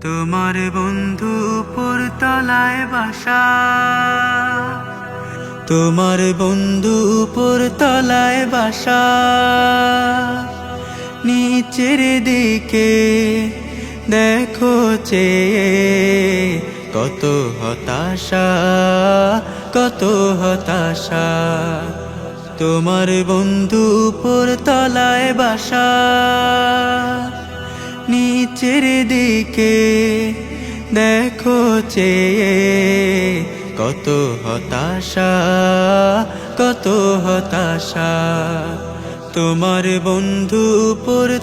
তোমার বন্ধু তলায় বাসা। তোমার বন্ধু তলায় বাসা। নিচের দিকে দেখো চেয়ে কত হতাশা কত হতাশা। তোমার বন্ধু তলায় বাসা। নিচের দিকে দেখো চেয়ে কত হতাশা কত হতাশা। তোমার বন্ধু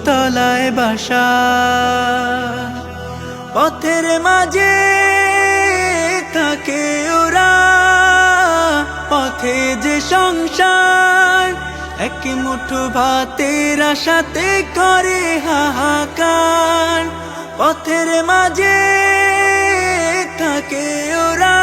তলায় বাসা। পথের মাঝে থাকে ওরা, পথে যে সংসার এক মুঠো ভাতের আশাতে করে হাহাকার। পথের মাঝে থাকে ওরা।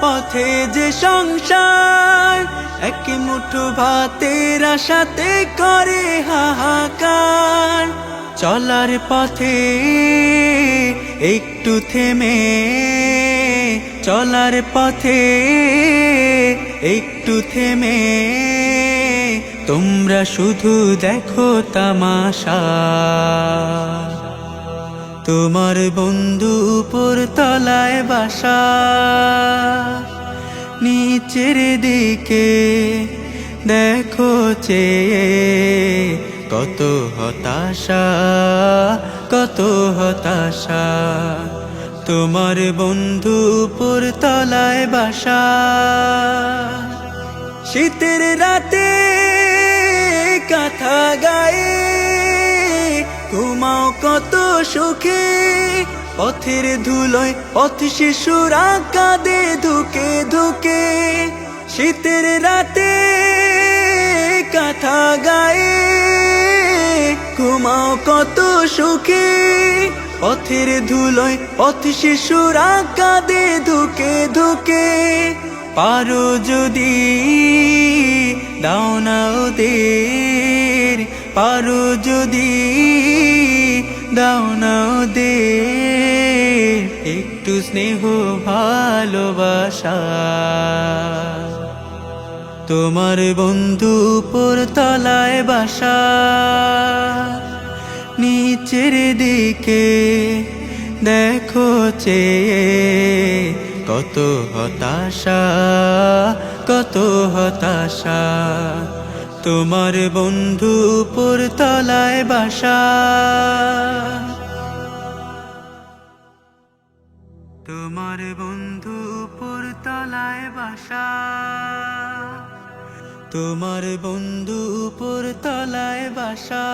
পথে যে সংসার, এক মুঠো ভাতের আশাতে করে হাহাকার। চলার পথে একটু থেমে চলার পথে একটু থেমে, তোমরা শুধু দেখো তামাশা। তোমার বন্ধু উপর তলায় বাসা, নিচের দিকে দেখো চেয়ে কত হতাশা কত হতাশা। তোমার বন্ধু তলায় বাসা। শীতের রাতে কথা গায়ে ঘুমাও কত সুখে, পথের ধুলোয় পথ শিশুরা কাঁদে ধুকে ধুকে। শীতের রাতে কথা গায়ে ঘুমাও কত সুখে। পথের ধুলোয় পথ শিশুরা কাঁদে ধুকে ধুকে। পারো যদি দাও না ওদের, পারো যদি দাও না ওদের। একটু স্নেহ ভালোবাসা। তোমার বন্ধু তলায় বাসা, নিচের দিকে দেখো চেয়ে কত হতাশা কত হতাশা। তোমার বন্ধু তলায় বাসা, তোমার বন্ধু তলায় বাসা। তোমার বন্ধু উপর তলায় বাসা।